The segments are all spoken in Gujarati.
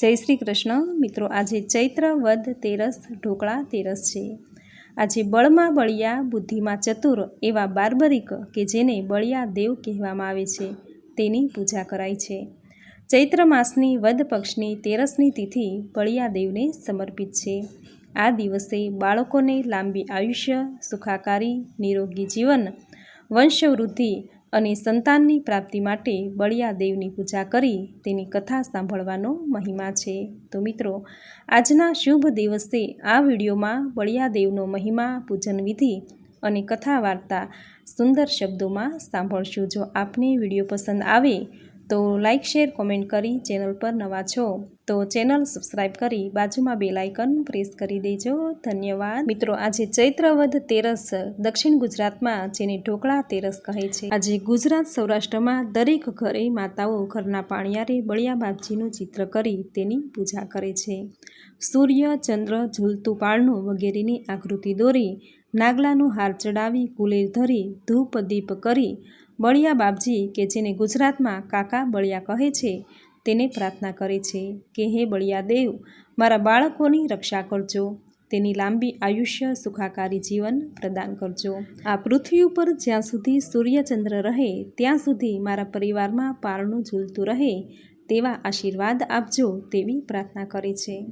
જય શ્રી કૃષ્ણ. મિત્રો, આજે ચૈત્ર વદ તેરસ, ઢોકળા તેરસ છે. આજે બળમાં બળિયા, બુદ્ધિમાં ચતુર એવા બાર્બરિક કે જેને બળિયા દેવ કહેવામાં આવે છે, તેની પૂજા કરાય છે. ચૈત્ર માસની વદ પક્ષની તેરસની તિથિ બળિયા દેવને સમર્પિત છે. આ દિવસે બાળકોને લાંબી આયુષ્ય, સુખાકારી, નિરોગી જીવન, વંશવૃદ્ધિ અને સંતાનની પ્રાપ્તિ માટે બળિયા દેવની પૂજા કરી તેની કથા સાંભળવાનો મહિમા છે. તો મિત્રો, આજના શુભ દિવસે આ વિડીયોમાં બળિયા દેવનો મહિમા, પૂજન વિધિ અને કથા વાર્તા સુંદર શબ્દોમાં સાંભળશું. જો આપને વીડિયો પસંદ આવે તો લાઇક શેર કોમેન્ટ કરી ચેનલ પર નવા છો તો ચેનલ સબસ્ક્રાઈબ કરી બાજુમાં બે લાઇકન પ્રેસ કરી દેજો. ધન્યવાદ. મિત્રો, આજે ચૈત્રવદ તેરસ દક્ષિણ ગુજરાતમાં જેને ઢોકળા તેરસ કહે છે. આજે ગુજરાત સૌરાષ્ટ્રમાં દરેક ઘરે માતાઓ ઘરના પાણિયારે બળિયા બાપજીનું ચિત્ર કરી તેની પૂજા કરે છે. સૂર્ય, ચંદ્ર ઝૂલતું પાળનું વગેરેની આકૃતિ દોરી, નાગલાનું હાર ચડાવી કુલેર ધરી ધૂપ દીપ કરી બળિયા બાપજી કે જેને ગુજરાતમાં કાકા બળિયા કહે છે, તેને પ્રાર્થના કરે છે કે, હે બળિયા દેવ, મારા બાળકોની રક્ષા કરજો, તેની લાંબી આયુષ્ય સુખાકારી જીવન પ્રદાન કરજો. આ પૃથ્વી ઉપર જ્યાં સુધી સૂર્યચંદ્ર રહે, ત્યાં સુધી મારા પરિવારમાં પારણું ઝૂલતું રહે, તેવા આશીર્વાદ આપજો તેવી પ્રાર્થના કરે છે.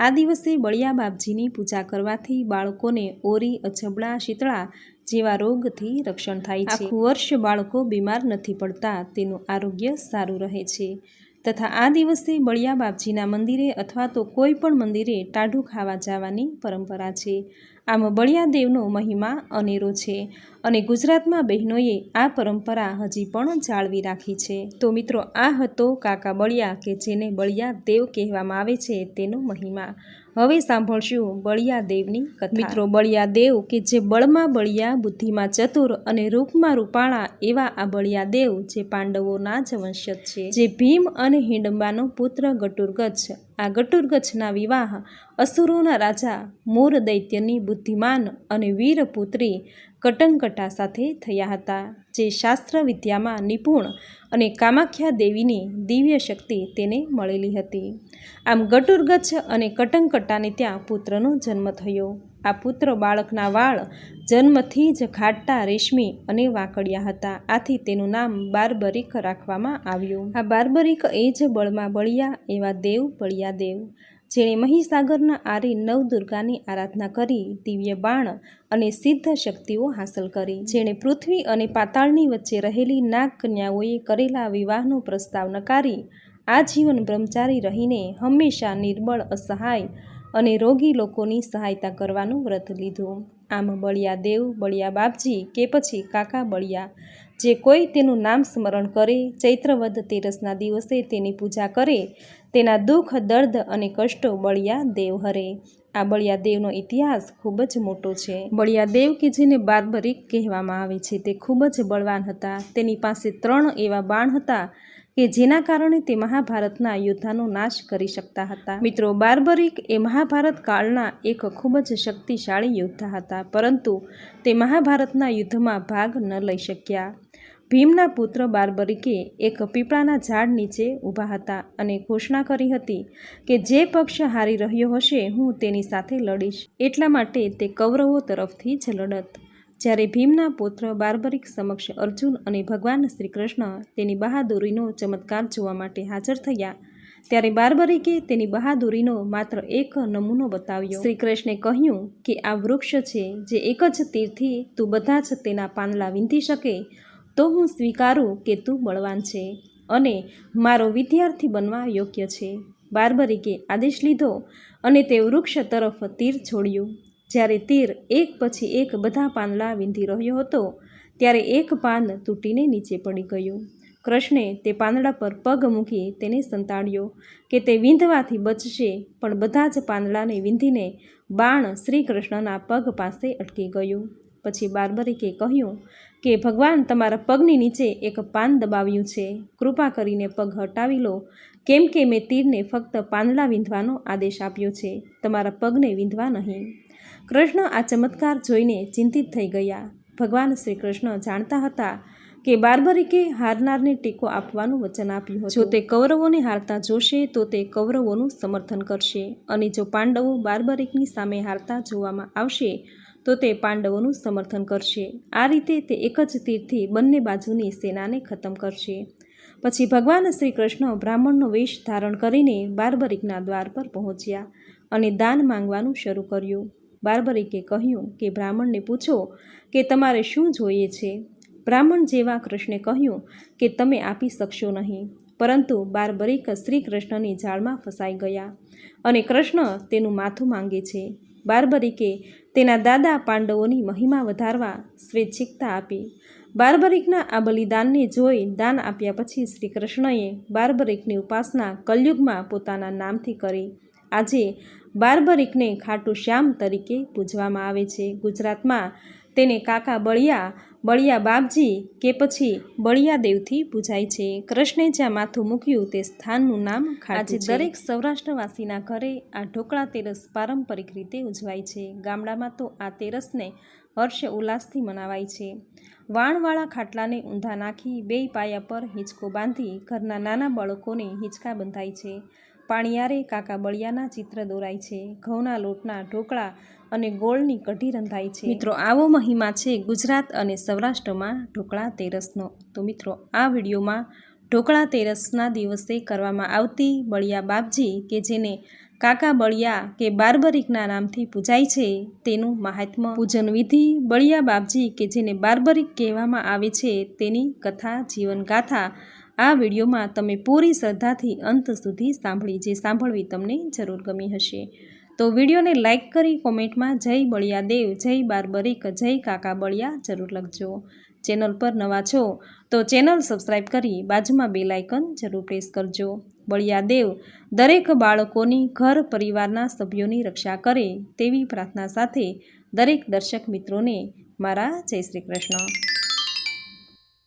આ દિવસે બળિયા બાપજીની પૂજા કરવાથી બાળકોને ઓરી અછબડા શીતળા જેવા રોગથી રક્ષણ થાય છે. આખું વર્ષ બાળકો બીમાર નથી પડતા, તેનું આરોગ્ય સારું રહે છે. તથા આ દિવસે બળિયા બાપજીના મંદિરે અથવા તો કોઈ પણ મંદિરે ટાઢું ખાવા જવાની પરંપરા છે. આમ બળિયા દેવનો મહિમા અનેરો છે. અને ગુજરાતમાં બહેનોએ આ પરંપરા હજી પણ જાળવી રાખી છે. તો મિત્રો, આ હતો કાકા બળિયા કે જેને બળિયા દેવ કહેવામાં આવે છે તેનો મહિમા. હવે સાંભળશું બળિયા દેવની મિત્રો, બળિયા દેવ કે જે બળમાં બળિયા, બુદ્ધિમાં ચતુર અને રૂપમાં રૂપાળા એવા આ બળિયા દેવ જે પાંડવોના જ વંશજ છે. જે ભીમ અને હિંડંબાનો પુત્ર ગટુરગચ્છ આ ગટુરગચ્છના વિવાહ અસુરોના રાજા મોર દૈત્યની બુદ્ધિમાન અને વીર પુત્રી કટંકટા સાથે થયા હતા, જે શાસ્ત્ર વિદ્યામાં નિપુણ અને કામાખ્યા દેવીની દિવ્ય શક્તિ તેને મળેલી હતી. આમ ગટુરગચ્છ અને કટંકટાને ત્યાં પુત્રનો જન્મ થયો. આ પુત્ર બાળકના વાળ જન્મથી જ ખાટા રેશમી અને વાકડિયા હતા. આથી તેનું નામ બારબરિક રાખવામાં આવ્યું. આ બારબરિક એ જ બળમાં બળિયા એવા દેવ બળિયા દેવ, જેણે મહીસાગરના આરે નવદુર્ગાની આરાધના કરી, દિવ્ય બાણ અને સિદ્ધ શક્તિઓ હાંસલ કરી, જેણે પૃથ્વી અને પાતાળની વચ્ચે રહેલી નાગ કન્યાઓએ કરેલા વિવાહનો પ્રસ્તાવ નકારી, આજીવન બ્રહ્મચારી રહીને હંમેશા નિર્બળ, અસહાય અને રોગી લોકોની સહાયતા કરવાનું વ્રત લીધું. આમ બળિયા દેવ, બળિયા બાપજી કે પછી કાકા બળિયા, જે કોઈ તેનું નામ સ્મરણ કરે, ચૈત્રવદ તેરસના દિવસે તેની પૂજા કરે, તેના દુઃખ, દર્દ અને કષ્ટો બળિયા દેવ હરે. આ બળિયા દેવનો ઇતિહાસ ખૂબ જ મોટો છે. બળિયા દેવ કે જેને બારબરિક કહેવામાં આવે છે તે ખૂબ જ બળવાન હતા. તેની પાસે ત્રણ એવા બાણ હતા. કે જેના કારણે તે મહાભારતના યોદ્ધાનો નાશ કરી શકતા હતા. મિત્રો, બાર્બરિક એ મહાભારત કાળના એક ખૂબ જ શક્તિશાળી યોદ્ધા હતા, પરંતુ તે મહાભારતના યુદ્ધમાં ભાગ ન લઈ શક્યા. ભીમના પુત્ર બાર્બરિકે એક પીપળાના ઝાડ નીચે ઊભા હતા અને ઘોષણા કરી હતી કે જે પક્ષ હારી રહ્યો હશે, હું તેની સાથે લડીશ. એટલા માટે તે કૌરવો તરફથી જ લડત જ્યારે ભીમના પુત્ર બારબરિક સમક્ષ અર્જુન અને ભગવાન શ્રી કૃષ્ણ તેની બહાદુરીનો ચમત્કાર જોવા માટે હાજર થયા, ત્યારે બારબરિકે તેની બહાદુરીનો માત્ર એક નમૂનો બતાવ્યો. શ્રી કૃષ્ણે કહ્યું કે આ વૃક્ષ છે જે એક જ તીરથી તું બધા જ તેના પાંદડા વીંધી શકે, તો હું સ્વીકારું કે તું બળવાન છે અને મારો વિદ્યાર્થી બનવા યોગ્ય છે. બારબરિકે આદેશ લીધો અને તે વૃક્ષ તરફ તીર છોડ્યું. જ્યારે તીર એક પછી એક બધા પાંદડા વીંધી રહ્યો હતો, ત્યારે એક પાન તૂટીને નીચે પડી ગયું. કૃષ્ણે તે પાંદડા પર પગ મૂકી તેને સંતાડ્યો કે તે વીંધવાથી બચશે, પણ બધા જ પાંદડાને વીંધીને બાણ શ્રી કૃષ્ણના પગ પાસે અટકી ગયું. પછી બાર્બરિકે કહ્યું કે, ભગવાન, તમારા પગની નીચે એક પાન દબાવ્યું છે. કૃપા કરીને પગ હટાવી લો. કેમ કે મેં તીરને ફક્ત પાંદડા વીંધવાનો આદેશ આપ્યો છે. તમારા પગને વીંધવા નહીં. કૃષ્ણ આ ચમત્કાર જોઈને ચિંતિત થઈ ગયા. ભગવાન શ્રી કૃષ્ણ જાણતા હતા કે બાર્બરિકે હારનારને ટેકો આપવાનું વચન આપ્યું જો તે કૌરવોને હારતા જોશે, તો તે કૌરવોનું સમર્થન કરશે. અને જો પાંડવો બાર્બરિકની સામે હારતા જોવામાં આવશે, તો તે પાંડવોનું સમર્થન કરશે. આ રીતે તે એક જ તીરથી બંને બાજુની સેનાને ખતમ કરશે. પછી ભગવાન શ્રી કૃષ્ણ બ્રાહ્મણનો વેશ ધારણ કરીને બાર્બરિકના દ્વાર પર પહોંચ્યા અને દાન માંગવાનું શરૂ કર્યું. બાર્બરિકે કહ્યું કે બ્રાહ્મણને પૂછો કે તમારે શું જોઈએ છે? બ્રાહ્મણ જેવા કૃષ્ણે કહ્યું કે તમે આપી શકશો નહીં. પરંતુ બાર્બરિક શ્રી કૃષ્ણની જાળમાં ફસાઈ ગયા અને કૃષ્ણ તેનું માથું માંગે છે. બાર્બરિકે તેના દાદા પાંડવોની મહિમા વધારવા સ્વૈચ્છિકતા આપી. બાર્બરિકના આ બલિદાનને જોઈ દાન આપ્યા પછી શ્રી કૃષ્ણએ બાર્બરિકની ઉપાસના કલયુગમાં પોતાના નામથી કરી. આજે બાર્બરિકને ખાટુ શ્યામ તરીકે પૂજવામાં આવે છે. ગુજરાતમાં તેને કાકા બળિયા બળિયા બાપજી કે પછી બળિયા દેવથી પૂજાય છે. કૃષ્ણે જ્યાં માથું મૂક્યું તે સ્થાનનું નામ આજે દરેક સૌરાષ્ટ્રવાસીના ઘરે આ ઢોકળા તેરસ પારંપરિક રીતે ઉજવાય છે. ગામડામાં તો આ તેરસને હર્ષ ઉલ્લાસથી મનાવાય છે. વાણવાળા ખાટલાને ઊંધા નાખી બે પાયા પર હિંચકો બાંધી ઘરના નાના બાળકોને હિંચકા બંધાય છે. પાણીયારે કાકા બળિયાના ચિત્ર દોરાય છે. ઘઉંના લોટના ઢોકળા અને ગોળની કઢી રંધાય છે. મિત્રો, આવો મહિમા છે ગુજરાત અને સૌરાષ્ટ્રમાં ઢોકળા તેરસનો. તો મિત્રો, આ વિડીયોમાં ઢોકળા તેરસના દિવસે કરવામાં આવતી બળિયા બાપજી કે જેને કાકા બળિયા કે બાર્બરિકના નામથી પૂજાય છે, તેનું મહાત્મ્ય પૂજન વિધિ બળિયા બાપજી કે જેને બાર્બરિક કહેવામાં આવે છે, તેની કથા જીવન ગાથા આ વિડીયોમાં તમે પૂરી શ્રદ્ધાથી અંત સુધી સાંભળી જે સાંભળવી તમને જરૂર ગમી હશે. તો વિડીયોને લાઇક કરી કોમેન્ટમાં જય બળિયા દેવ, જય બારબરીક, જય કાકા બળિયા જરૂર લખજો. ચેનલ પર નવા છો તો ચેનલ સબસ્ક્રાઈબ કરી બાજુમાં બે લાઇકન જરૂર પ્રેસ કરજો. બળિયા દેવ, દરેક બાળકોની ઘર પરિવારના સભ્યોની રક્ષા કરે તેવી પ્રાર્થના સાથે દરેક દર્શક મિત્રોને મારા જય શ્રી કૃષ્ણ.